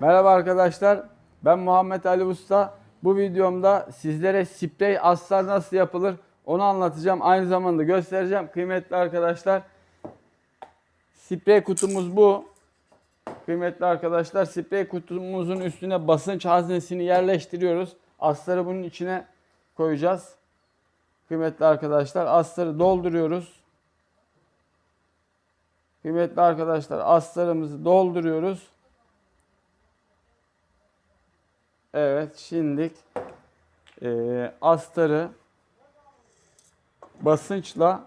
Merhaba arkadaşlar. Ben Muhammed Ali Usta. Bu videomda sizlere sprey astar nasıl yapılır onu anlatacağım. Aynı zamanda göstereceğim. Kıymetli arkadaşlar. Sprey kutumuz bu. Kıymetli arkadaşlar sprey kutumuzun üstüne basınç haznesini yerleştiriyoruz. Astarı bunun içine koyacağız. Kıymetli arkadaşlar astarı dolduruyoruz. Kıymetli arkadaşlar astarımızı dolduruyoruz. Evet şimdi eee astarı basınçla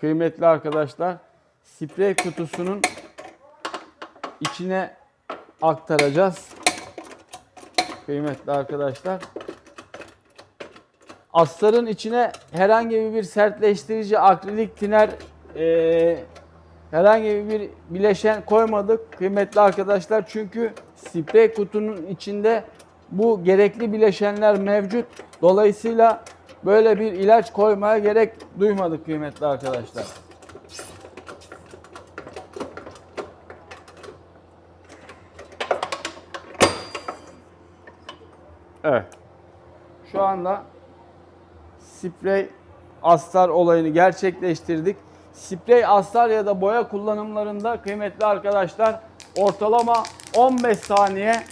kıymetli arkadaşlar sprey kutusunun içine aktaracağız. Kıymetli arkadaşlar. Astarın içine herhangi bir sertleştirici akrilik tiner eee, herhangi bir bileşen koymadık kıymetli arkadaşlar. Çünkü sprey kutunun içinde bu gerekli bileşenler mevcut. Dolayısıyla böyle bir ilaç koymaya gerek duymadık kıymetli arkadaşlar. Evet. Şu anda sprey astar olayını gerçekleştirdik. Sprey astar ya da boya kullanımlarında kıymetli arkadaşlar ortalama 15 saniye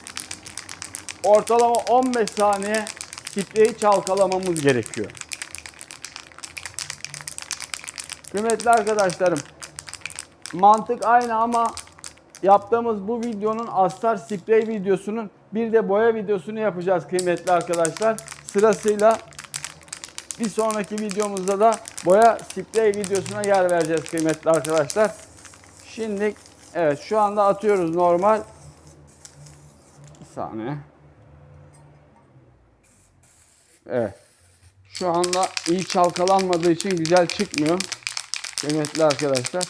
ortalama 15 saniye spreyi çalkalamamız gerekiyor. Kıymetli arkadaşlarım mantık aynı ama yaptığımız bu videonun astar sprey videosunun bir de boya videosunu yapacağız kıymetli arkadaşlar. Sırasıyla bir sonraki videomuzda da boya sprey videosuna yer vereceğiz kıymetli arkadaşlar. Şimdi evet şu anda atıyoruz normal. Saniye. Evet. Şu anda iyi çalkalanmadığı için güzel çıkmıyor. Kıymetli arkadaşlar.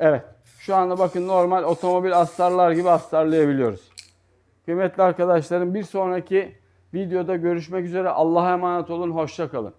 Evet. Şu anda bakın normal otomobil astarlar gibi astarlayabiliyoruz. Kıymetli arkadaşlarım bir sonraki videoda görüşmek üzere. Allah'a emanet olun. Hoşça kalın.